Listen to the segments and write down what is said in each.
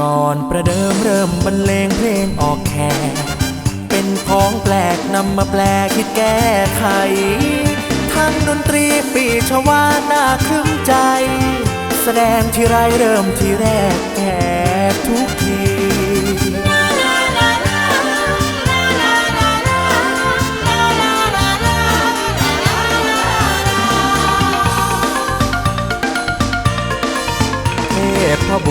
ก่อนประเดิมเริ่มบรรเลงเพลงออกแขกเป็นของแปลกนำมาแปลคิดแก้ไขทั้งดนตรีปีชวาน่าครึ้มใจ แสดงที่ไรเริ่มที่แรกแขกทุกที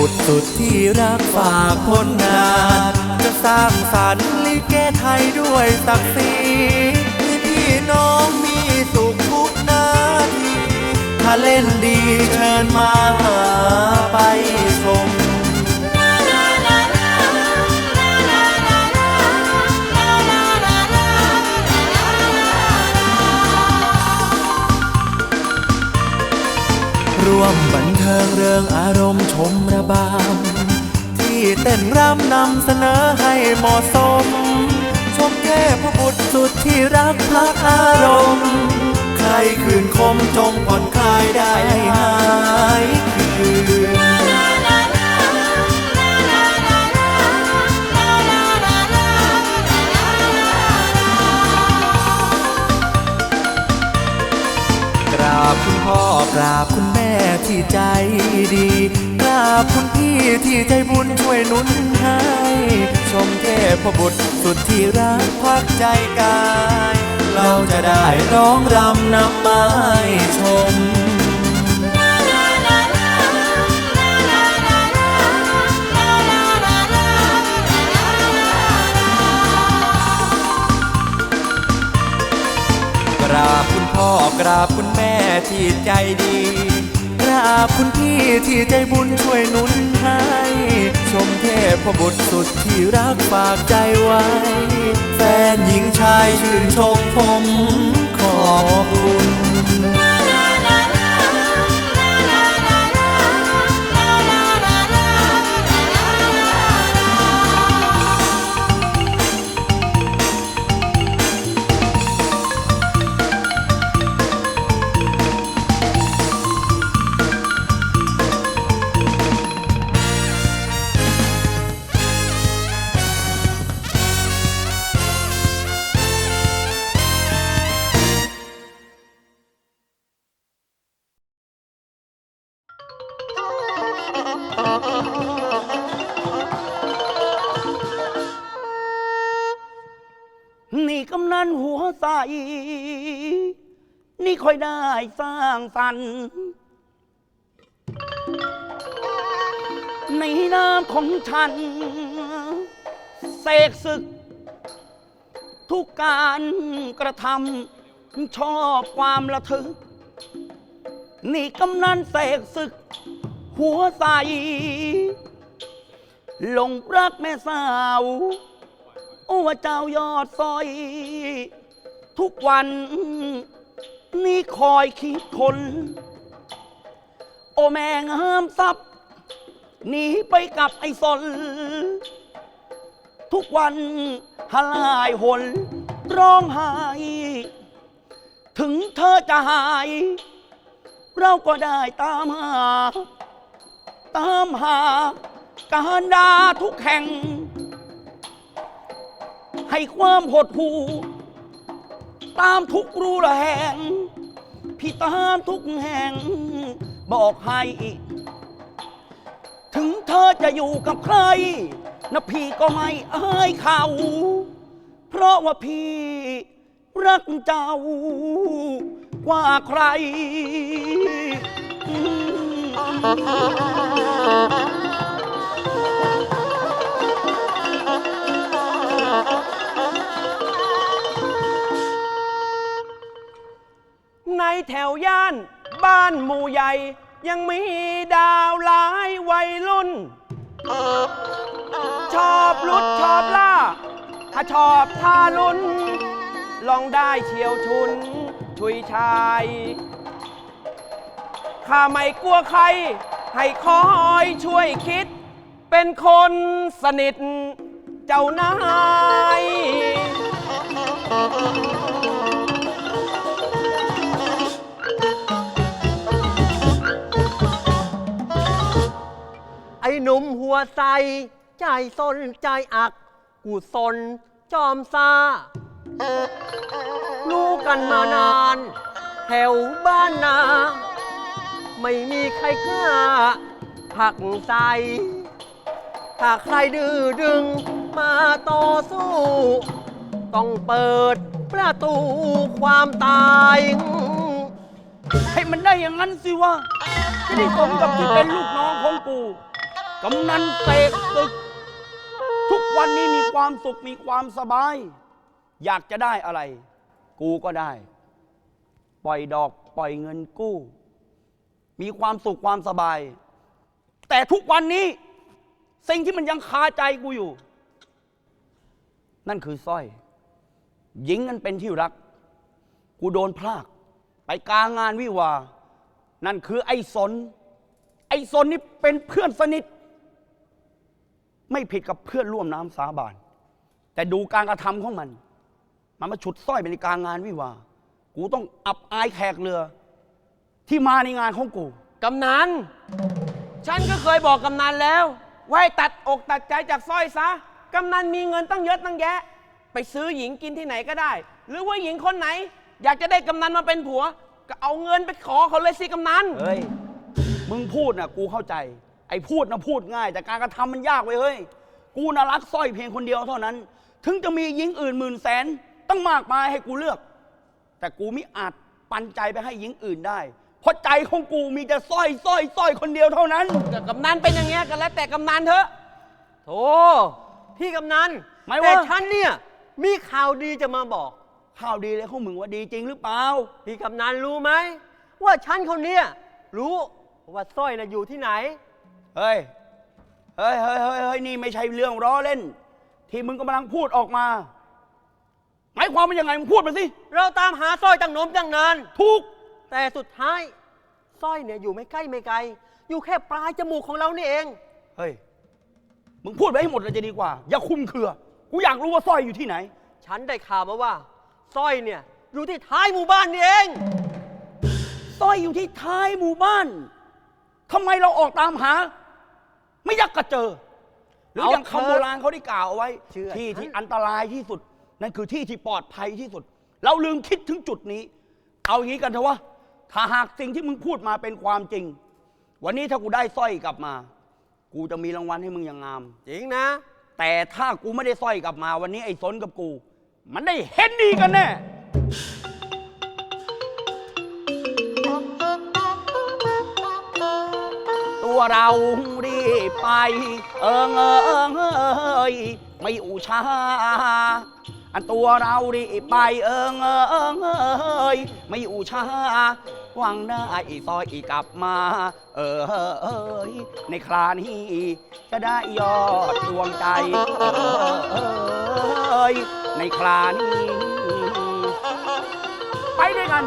บุตรสุดที่รักฝากผลงาน จะสร้างสรรค์ลิเกไทยด้วยศักดิ์ศรีพี่น้องมีสุขทุกนาทีถ้าเล่นดีเชิญมาหาไปชมร่วมบันเทิงเรื่องอารมณ์ ชมที่เต้นรำนำเสนอให้เหมาะสม ชมเทพบุตรสุดที่รักพลักอารมณ์ใครคืนคมจงผ่อนคลายได้ให้หายคืนกราบคุณพ่อกราบคุณแม่ที่ใจดี บคุณพี่ที่ใจบุญช่วยนุนให้ ชมเทพบุตรสุดที่รักพักใจกาย เราจะได้ร้องรำนำมาให้ชมกราบคุณพ่อกราบคุณแม่ที่ใจดี ราบคุณพี่ที่ใจบุญช่วยนุนให้ ชมเทพบุตรสุดที่รักฝากใจไว้ แฟนหญิงชายชื่นชมผมขอบคุณ ค่อยได้สร้างสรรค์ในนามของฉัน เสกศึก ทุกการกระทำชอบความระทึก นี่กำนันเสกศึก หัวใสหลงรักแม่สาว โอ้ว่าเจ้ายอดซอย ทุกวัน นี่คอยคิดคน โอแม่งห้ามซับหนีไปกับไอ้สน ทุกวันหลายหนร้องไห้ ถึงเธอจะหาย เราก็ได้ตามหา ตามหา การดาทุกแห่ง ให้ความหดหู่ ตามทุกรูระแหง พี่ตามทุกแห่ง บอกให้ ถึงเธอจะอยู่กับใคร นะพี่ก็ไม่อายเขา เพราะว่าพี่รักเจ้า กว่าใคร แถวย่าน บ้านหมู่ใหญ่ ยังมีดาวหลายวัยรุ่น ชอบลุดชอบล่า ถ้าชอบทาลุน ลองได้เฉียวชุน ชุยชายข้าไม่กลัวใคร ให้คอยช่วยคิด เป็นคนสนิท เจ้านาย ไอ้หนุ่มหัวใส ใจสนใจอัก กูสนจอมซารู้กันมานาน แถวบ้านนา ไม่มีใครกล้าหักใส ถ้าใครดื้อดึงมาต่อสู้ ต้องเปิดประตูความตาย ให้มันได้อย่างนั้นสิวะจะได้สมกับที่เป็นลูกน้องของกู กำนันเสกศึก ทุกวันนี้มีความสุขมีความสบาย อยากจะได้อะไร กูก็ได้ ปล่อยดอกปล่อยเงินกู้ มีความสุขความสบาย แต่ทุกวันนี้ สิ่งที่มันยังคาใจกูอยู่ นั่นคือสร้อย หญิงนั้นเป็นที่รัก กูโดนพลาก ไปกลางงานวิวา นั่นคือไอ้สนไอ้สนนี่เป็นเพื่อนสนิท ไม่ผิดกับเพื่อนร่วมน้ำสาบาน แต่ดูการกระทำของมัน มันมาฉุดสร้อยไปในกลางงานวิวาห์กูต้องอับอายแขกเรือ ที่มาในงานของกู กำนัน ฉันก็เคยบอกกำนันแล้วว่าให้ตัดอกตัดใจจากสร้อยซะ กำนันมีเงินตั้งเยอะตั้งแยะ ไปซื้อหญิงกินที่ไหนก็ได้ หรือว่าหญิงคนไหน อยากจะได้กำนันมาเป็นผัว ก็เอาเงินไปขอเขาเลยสิกำนัน เฮ้ย มึงพูดนะกูเข้าใจ ไอ้พูดนะพูดง่าย แต่การกระทำมันยากเว้ยเฮ้ย กูน่ารักสร้อยเพียงคนเดียวเท่านั้น ถึงจะมีหญิงอื่นหมื่นแสนตั้งมากมายให้กูเลือก แต่กูมิอาจปันใจไปให้หญิงอื่นได้ เพราะใจของกูมีแต่สร้อยสร้อยสร้อยคนเดียวเท่านั้นก็กำนันเป็นอย่างเงี้ยก็แล้วแต่กำนันเถอะโธ่พี่กำนันไม่แต่ว่าฉันเนี่ยมีข่าวดีจะมาบอก ข่าวดีเลยของมึงว่าดีจริงหรือเปล่า พี่กำนันรู้ไหมว่าฉันคนเนี้ยรู้ว่าสร้อยน่ะอยู่ที่ไหน เฮ้ย เฮ้ยเฮ้ยเฮ้ยเฮ้ยนี่ไม่ใช่เรื่องล้อเล่น ที่มึงกำลังพูดออกมา หมายความว่ายังไงมึงพูดมาสิ เราตามหาสร้อยตั้งนมตั้งนานถูก แต่สุดท้ายสร้อยเนี่ยอยู่ไม่ใกล้ไม่ไกล อยู่แค่ปลายจมูกของเรานี่เอง เฮ้ย มึงพูดไปให้หมดเลยจะดีกว่า อย่าคุมเครือ กูอยากรู้ว่าสร้อยอยู่ที่ไหน ฉันได้ข่าวมาว่าสร้อยเนี่ยอยู่ที่ท้ายหมู่บ้านนี่เอง สร้อยอยู่ที่ท้ายหมู่บ้าน ทำไมเราออกตามหา ไม่อยากกระเจอ หรือเอาอย่างเถอะคำโบราณเขาได้กล่าวเอาไว้ เชื่อ ที่ฉันที่อันตรายที่สุด นั่นคือที่ที่ปลอดภัยที่สุด เราลืมคิดถึงจุดนี้ เอาอย่างนี้กันเถอะวะถ้าหากสิ่งที่มึงพูดมาเป็นความจริง วันนี้ถ้ากูได้สร้อยกลับมา กูจะมีรางวัลให้มึงอย่างงาม จริงนะ แต่ถ้ากูไม่ได้สร้อยกลับมา วันนี้ไอ้สนกับกู มันได้เห็นดีกันแน่ วเรารีบไป เอิงเอิงเอ้ยไม่อุชาอันตัวเรารีบไปเอิงเอิงเอ้ยไม่อุชาหวังได้ซอยกลับมา เออเอ้ยในครานี้จะได้ยอดดวงใจ เออเอยในครานี้ไปด้วยกัน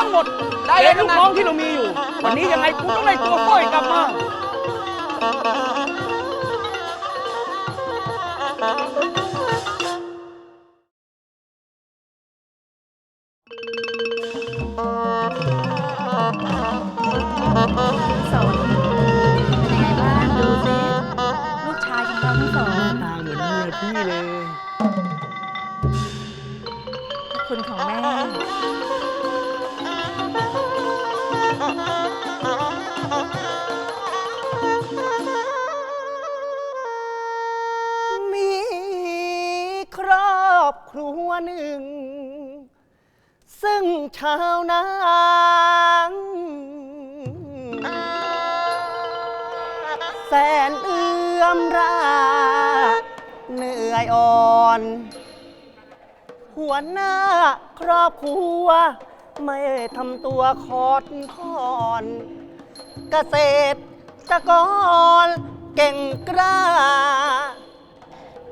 ทั้งหมดได้ได้เลยลูกกนันน้องที่เรามีอยู่ วันนี้ยังไงกูต้องได้ตัวสร้อยกลับมาื่อยอ่อน หัวหน้าครอบครัว ไม่ทำตัวคอดคอนเกษตรกรเก่งกล้า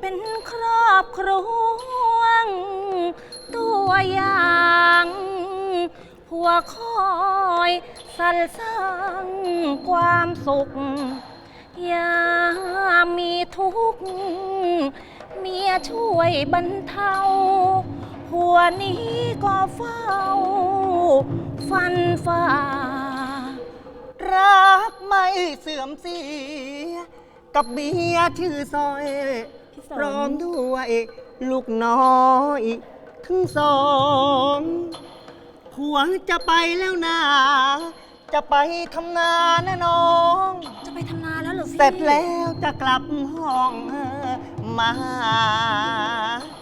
เป็นครอบครัวตัวอย่างหัวคอยสรรสร้างความสุขยามมีทุกข์ เมียช่วยบรรเทาหัวนี้ก็เฝ้า ฟันฝ่า รักไม่เสื่อมเสีย กับเมียชื่อซอยพร้อมด้วยลูกน้อยทั้งสองผัวจะไปแล้วนะจะไปทำนานะน้อง จะไปทำงานแล้วเหรอพี่ เสร็จแล้วจะกลับห้อง มา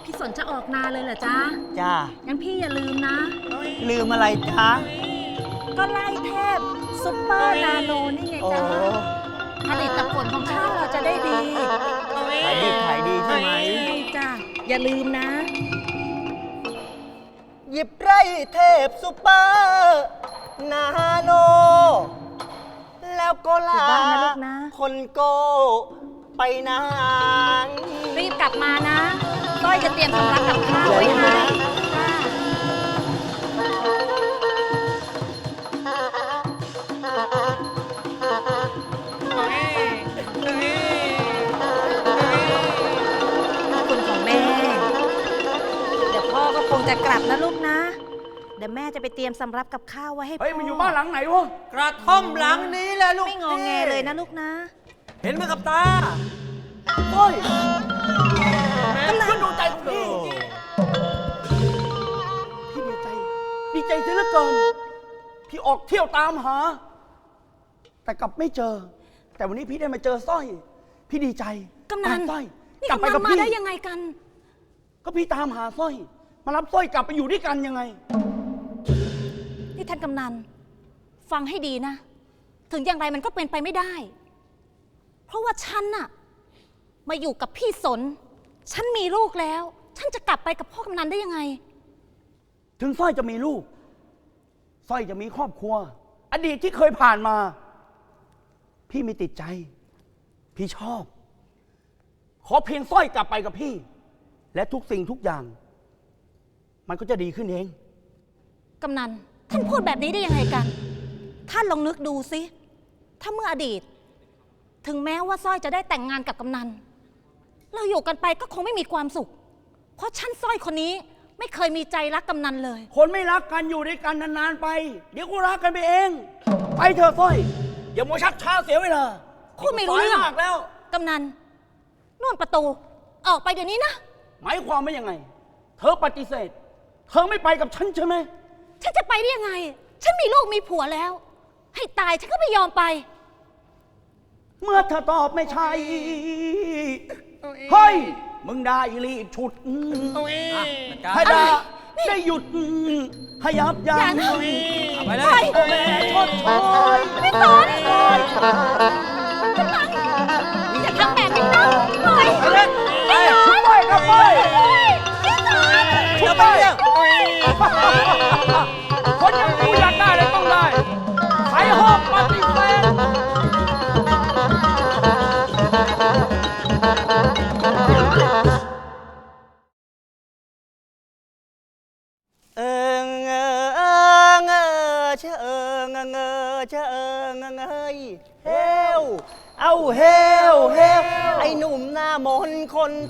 พี่สนจะออกนาเลยเหรอจ๊ะจ้า งั้นพี่อย่าลืมนะ ลืมอะไรจ้าก็ไล่เทพซุปเปอร์นาโนนี่ไงโอ้จ๊ะผลิตผลของข้าวเราจะได้ดีขายดีขายดีใช่ไหม ใช่จ้ะอย่าลืมนะ หยิบไร่เทพซุปเปอร์นาโน แล้วก็ลาอยู่บ้านนะลูกนะคนโก ไปนานรีบกลับมานะก้อยจะเตรียมสำรับกับข้าวไว้ให้จ้าคุณของแม่ เดี๋ยวพ่อก็คงจะกลับนะลูกนะ เดี๋ยวแม่จะไปเตรียมสำรับกับข้าวไว้ให้พ่อเฮ้ย มันอยู่บ้านหลังไหนวะ กระท่อมหลังนี้แหละลูกไม่งอแงเลยนะลูกนะ เห็นไหมกับตาเฮ้ยกำลังดูใจของพี่พี่ดีใจ ดีใจเสียเหลือเกิน พี่ออกเที่ยวตามหา แต่กลับไม่เจอ แต่วันนี้พี่ได้มาเจอสร้อย พี่ดีใจกำนัน ตามสร้อยนี่กลับไปกำนักับนมาพี่ได้ยังไงกัน ก็พี่ตามหาสร้อย มารับสร้อยกลับไปอยู่ด้วยกันยังไง นี่ท่านกำนัน ฟังให้ดีนะ ถึงอย่างไรมันก็เป็นไปไม่ได้ เพราะว่าฉันน่ะ มาอยู่กับพี่สน ฉันมีลูกแล้ว ฉันจะกลับไปกับพ่อกำนันได้ยังไง ถึงสร้อยจะมีลูกสร้อยจะมีครอบครัว อดีตที่เคยผ่านมา พี่ไม่ติดใจ พี่ชอบ ขอเพียงสร้อยกลับไปกับพี่ และทุกสิ่งทุกอย่าง มันก็จะดีขึ้นเอง กำนัน ท่านพูดแบบนี้ได้ยังไงกัน ท่านลองนึกดูสิ ถ้าเมื่ออดีต ถึงแม้ว่าสร้อยจะได้แต่งงานกับกำนัน เราอยู่กันไปก็คงไม่มีความสุข เพราะฉันสร้อยคนนี้ไม่เคยมีใจรักกำนันเลย คนไม่รักกันอยู่ด้วยกันนานๆไป เดี๋ยวก็รักกันไปเอง ไปเถอะสร้อย อย่ามัวชักช้าเสียเวลาพูดไม่รู้เรื่อง สายมากแล้ว กำนันนู่นประตู ออกไปเดี๋ยวนี้นะ หมายความว่ายังไง เธอปฏิเสธ เธอไม่ไปกับฉันใช่ไหม ฉันจะไปได้ยังไง ฉันมีลูกมีผัวแล้ว ให้ตายฉันก็ไม่ยอมไป เมื่อเธอตอบไม่ใช่ เฮ้ย มึงได้รีบฉุดให้ได้ได้หยุดให้ยับยั้อย่างนั้นไปเลไปยโอแม่ชดชอยไม่สนกำนันอย่าทำแบบนี้นะปล่อยไปเลยไปไม่สชุบนไปครับไปไม่สนชุบไป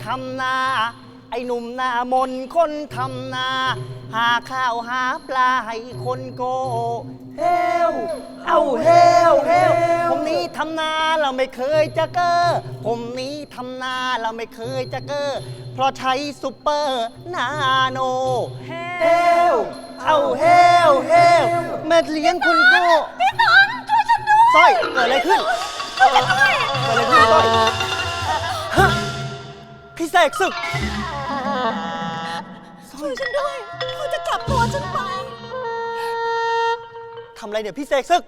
ทำนา ไอ้หนุ่มหน้ามนต์คนทำนา หาข้าวหาปลาให้คนโก เฮวเอาเฮวเฮวผมนี้ทำนาเราไม่เคยจะเก้อผมนี้ทำนาเราไม่เคยจะเก้อเพราะใช้ซุปเปอร์นาโน เฮลเอาเฮลเฮลแม่เลี้ยงคุณโก้พี่สนช่วยฉันด้วยสร้อยเกิดอะไรขึ้นช่วยฉันด้วยเกิดอ พี่เสกศึกช่วยฉันด้วยเขาจะจับตัวฉันไป ทำอะไรเนี่ยพี่เสกศึก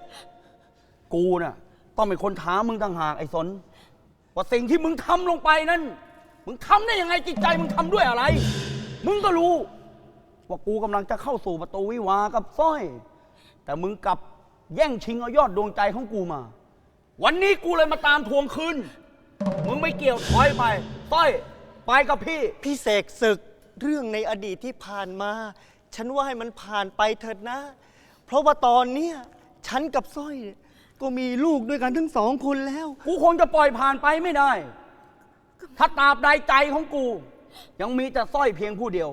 กูน่ะต้องเป็นคนถามมึงต่างหากไอ้สนว่าสิ่งที่มึงทำลงไปนั้น มึงทำได้ยังไงจิตใจมึงทำด้วยอะไร มึงก็รู้ ว่ากูกำลังจะเข้าสู่ประตูวิวาห์กับสร้อย แต่มึงกลับแย่งชิงเอายอดดวงใจของกูมา วันนี้กูเลยมาตามทวงคืน มึงไม่เกี่ยวถอยไปสร้อย ไปกับพี่ พี่เสกศึกเรื่องในอดีตที่ผ่านมา ฉันว่าให้มันผ่านไปเถิดนะ เพราะว่าตอนเนี้ยฉันกับสร้อยเนี่ยก็มีลูกด้วยกันทั้งสองคนแล้ว กูคงจะปล่อยผ่านไปไม่ได้ ถ้าตราบใดใจของกู ยังมีแต่สร้อยเพียงผู้เดียว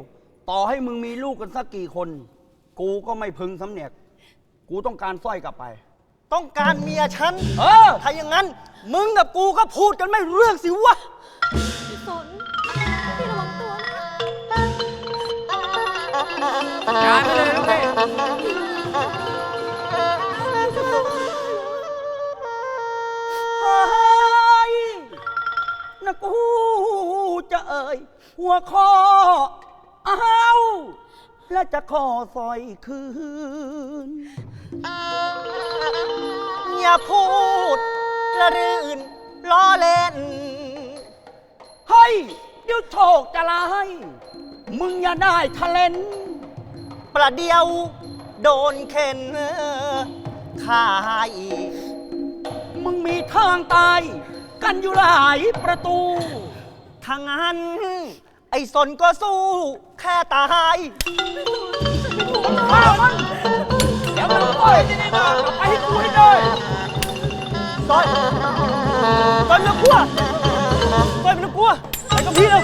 ต่อให้มึงมีลูกกันสักกี่คน กูก็ไม่พึงสำเนียก กูต้องการสร้อยกลับไป ต้องการเมียฉันเออ ถ้าอย่างนั้น มึงกับกูก็พูดกันไม่รู้เรื่องสิวะ พี่สน จานไปเลยลูกพี่เฮ้ยนะกูจะเอ่ย หัวข้อเอาและจะขอสอยคืน อย่าพูดละรื่นล้อเล่น เฮ้ย เดี๋ยวโชคจะลาย มึงอย่าได้ทะเลน ประเดียว โดนเข็นขายมึงมีทางตาย กันอยู่หลายประตู ทางนั้น ไอ้สนก็สู้ แค่ตายข้ามันเดี๋ยวมันปล่อยจะได้มาไปให้กูให้ได้ซอยซอยไม่ต้องกลัวซอยไม่ต้องกลัวไปกับพี่เลย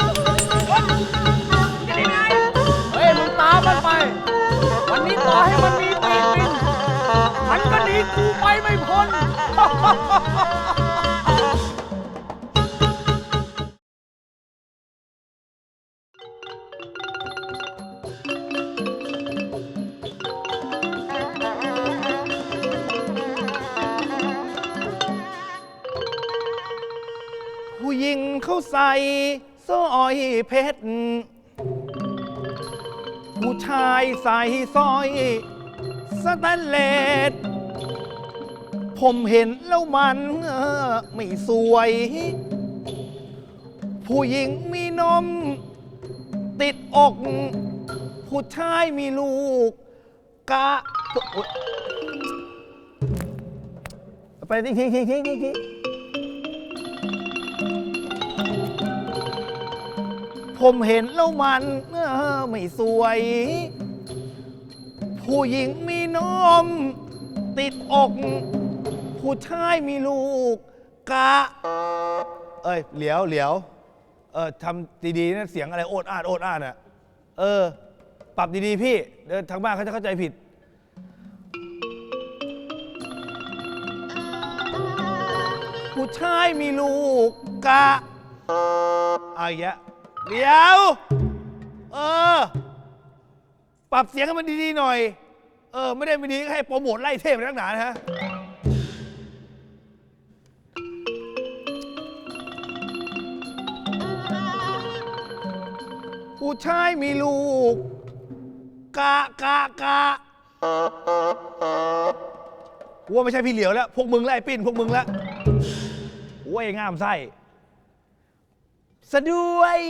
นี้ต่อให้มันมีปีนมันก็หนีกูไปไม่พ้นผู้หญิงเขาใส่สร้อยเพชร ผู้ชายใส่สร้อยสแตนเลสผมเห็นแล้วมันเออไม่สวย ผู้หญิงมีนม ติดอก ผู้ชายมีลูก กะ ไปทิ้งทิ้งทิ้งทิ้งทิ้ง ผมเห็นแล้วมันเออไม่สวย ผู้หญิงมีนม ติดอก ผู้ชายมีลูก กะ เอ้ยเหลียวเหลียวเออทำดีๆนะเสียงอะไรโอดอาดโอดอาดอะเออ ปรับดีๆพี่เดี๋ยวทางบ้านเขาจะเข้าใจผิด ผู้ชายมีลูกกะอาอีกแล้ว เดี๋ยว เออ ปรับเสียงให้มันดีๆหน่อย เออ ไม่ได้ไม่ดีก็ให้โปรโมทไล่เทพนักหนานะฮะ ผู้ชายมีลูก กะกะกะกูว่าไม่ใช่พี่เหลียวแล้ว พวกมึงแล้วไอ้ปิ้นพวกมึงแล้วโอ้ง่ามไส้ สะด้วย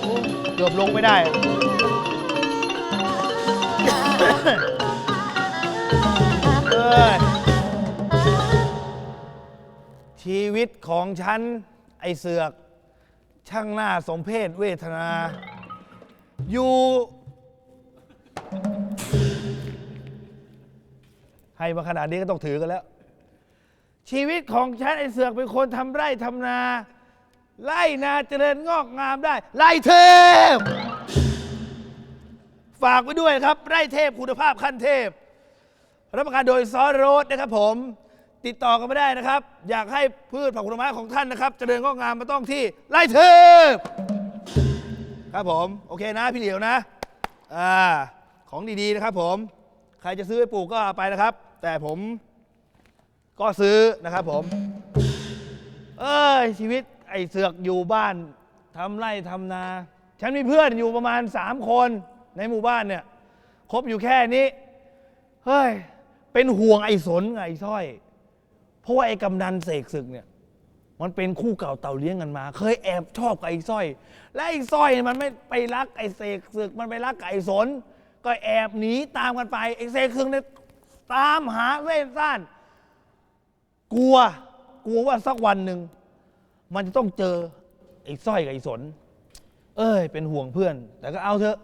โอ้เกือบลงไม่ได้ เอ้ยชีวิตของฉัน ไอเสือก ช่างหน้าสมเพศเวทนา อยู่ ให้มาขนาดนี้ก็ต้องถือกันแล้ว ชีวิตของฉันไอเสือกเป็นคนทำไร่ทำนา ไร่นาเจริญงอกงามได้ ไร่เทพ ฝากไว้ด้วยครับ ไร่เทพคุณภาพขั้นเทพ รับประกันโดยซอสโรสนะครับผม ติดต่อกันไม่ได้นะครับ อยากให้พืชผักผลไม้ของท่านนะครับ เจริญงอกงามมาต้องที่ไร่เทพ ครับผม โอเคนะพี่เหลียวนะอ่าของดีๆนะครับผม ใครจะซื้อไปปลูกก็เอาไปนะครับ แต่ผม ก็ซื้อนะครับผม เอ้ยชีวิตไอ้เสือกอยู่บ้านทำไร่ทำนา ฉันมีเพื่อนอยู่ประมาณสามคนในหมู่บ้านเนี่ยคบอยู่แค่นี้ เฮ้ย เป็นห่วงไอ้สนไอ้สร้อย เพราะว่าไอ้กำนันเสกศึกเนี่ย มันเป็นคู่เก่าเต่าเลี้ยงกันมา เคยแอบชอบกับไอ้สร้อย และไอ้สร้อยเนี่ยมันไม่ไปรักไอ้เสกศึก มันไปรักกับไอ้สน ก็แอบหนีตามกันไปไอ้เสกศึกเนี่ยตามหาเล่นซ่าน กลัว กลัวว่าสักวันหนึ่ง มันจะต้องเจอไอ้สร้อยกับไอ้สน เอ้ย เป็นห่วงเพื่อน แต่ก็เอาเถอะ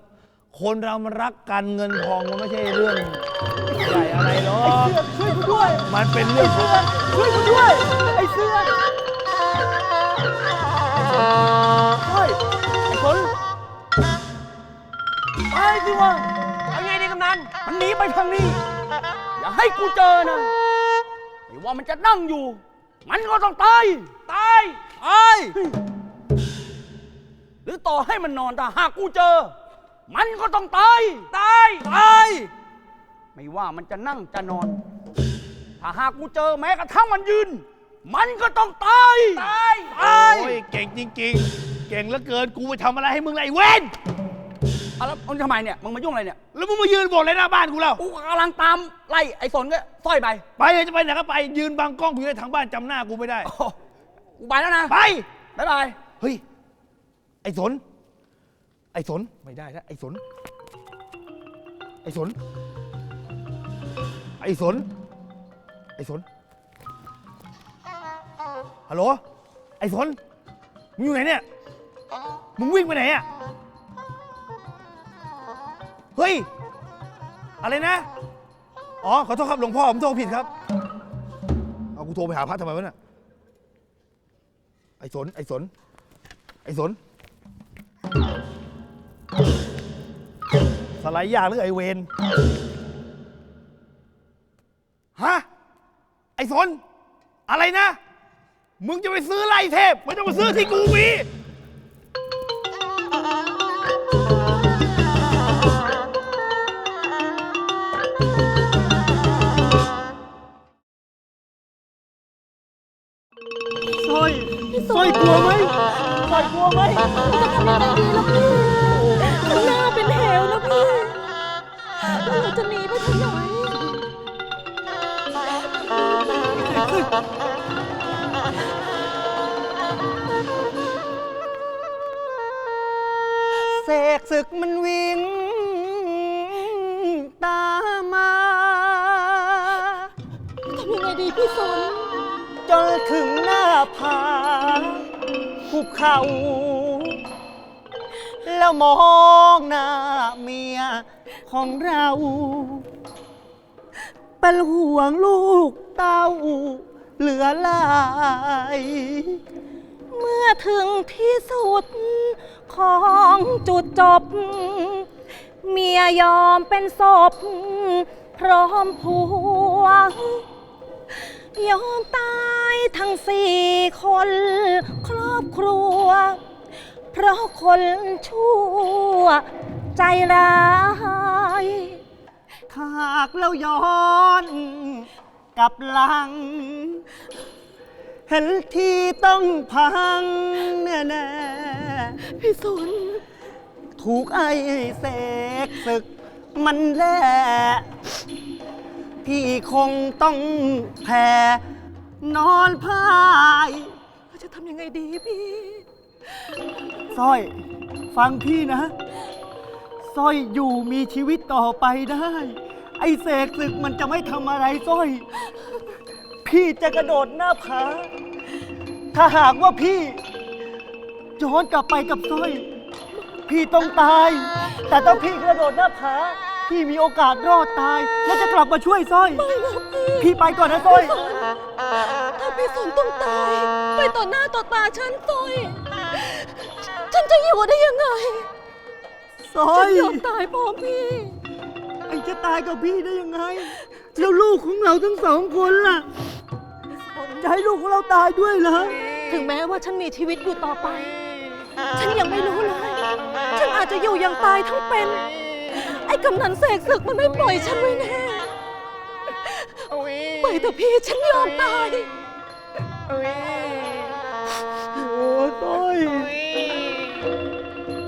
คนเรามันรักกันเงินทองมันไม่ใช่เรื่องใหญ่อะไรหรอก ช่วยกูด้วย มันเป็นเรื่องของ ช่วยกูด้วย ไอ้เสือกเฮ้ยไอ้สนไปสิวะเอาไงดีกำนัน มันหนีไปทางนี้ อย่าให้กูเจอนะไม่ ว่ามันจะนั่งอยู่ มันก็ต้องตาย ตายตายหรือต่อให้มันนอนถ้าหากกูเจอ มันก็ต้องตาย ตายตายไม่ว่ามันจะนั่งจะนอน ถ้าหากกูเจอแม้กระทั่งมันยืน มันก็ต้องตาย ตายตาย โอ้ยเก่งจริงๆ เก่งเหลือเกิน กูไปทำอะไรให้มึงล่ะไอ้เวน เอาแล้วมึงทำไมเนี่ย มึงมายุ่งอะไรเนี่ยแล้วมึงมายืนบ่นอะไรหน้าบ้านกูแล้วกูกำลังตามไล่ไอ้สนก็สร้อยไปไปเลยจะไปไหนก็ไป ยืนบังกล้องกูอยู่ในทางบ้านจำหน้ากูไม่ได้ โอ้โหกูไปแล้วนะไป บ๊ายบาย เฮ้ย ไอ้สน ไอ้สน ไม่ได้แล้วไอ้สน ไอ้สน ไอ้สน ไอ้สน ฮัลโหล ไอ้สน มึงอยู่ไหนเนี่ย มึงวิ่งไปไหนอะ เฮ้ย อะไรนะ อ๋อ ขอโทษครับหลวงพ่อ ผมโทรผิดครับ เอากูโทรไปหาพระทำไมวะเนี่ย ไอ้สน ไอ้สน ไอ้สน สไลด์ยากหรือไอเวนฮะ ไอ้สน อะไรนะ มึงจะไปซื้อไล่เทพ ไม่ต้องมาซื้อที่กูมี ศึกมันวิ่งตามมา ทำยังไงดีพี่สนจนถึงหน้าผาหุบเขา แล้วมองหน้าเมียของเรา เป็นห่วงลูกเต้าเหลือหลาย เมื่อถึงที่สุด ของจุดจบ เมียยอมเป็นศพ พร้อมผัวยอมตายทั้งสี่คน ครอบครัว เพราะคนชั่ว ใจร้ายหากเราย้อนกลับหลัง เห็นที่ต้องพังแน่ๆ พี่สนถูกไอ้เสกศึก มันและพี่คงต้องแพ้นอนพาย จะทำยังไงดีพี่สร้อย ฟังพี่นะสร้อยอยู่มีชีวิตต่อไปได้ ไอ้เสกศึกมันจะไม่ทำอะไรสร้อย พี่จะกระโดดหน้าผาถ้าหากว่าพี่ ย้อนกลับไปกับสร้อย พี่ต้องตาย แต่ถ้าพี่กระโดดหน้าผาพี่มีโอกาสรอดตาย และจะกลับมาช่วยสร้อยพี่ไปก่อนนะสร้อย ถ้าพี่สนต้องตาย ไปต่อหน้าต่อตาฉันต้อยฉันจะอยู่ได้ยังไง สร้อฉัยนยอมตายพร้อมพี่ ไอ้จะตายกับพี่ได้ยังไง แล้วลูกของเราทั้งสองคนล่ะ จะให้ลูกของเราตายด้วยเหรอ ถึงแม้ว่าฉันมีชีวิตอยู่ต่อไป ฉันยังไม่รู้เลย ฉันอาจจะอยู่ยังตายทั้งเป็น ไอ้กำนันเสกศึกมันไม่ปล่อยฉันไว้แน่ ไปเถอะพี่ฉันยอมตายอุ๊ย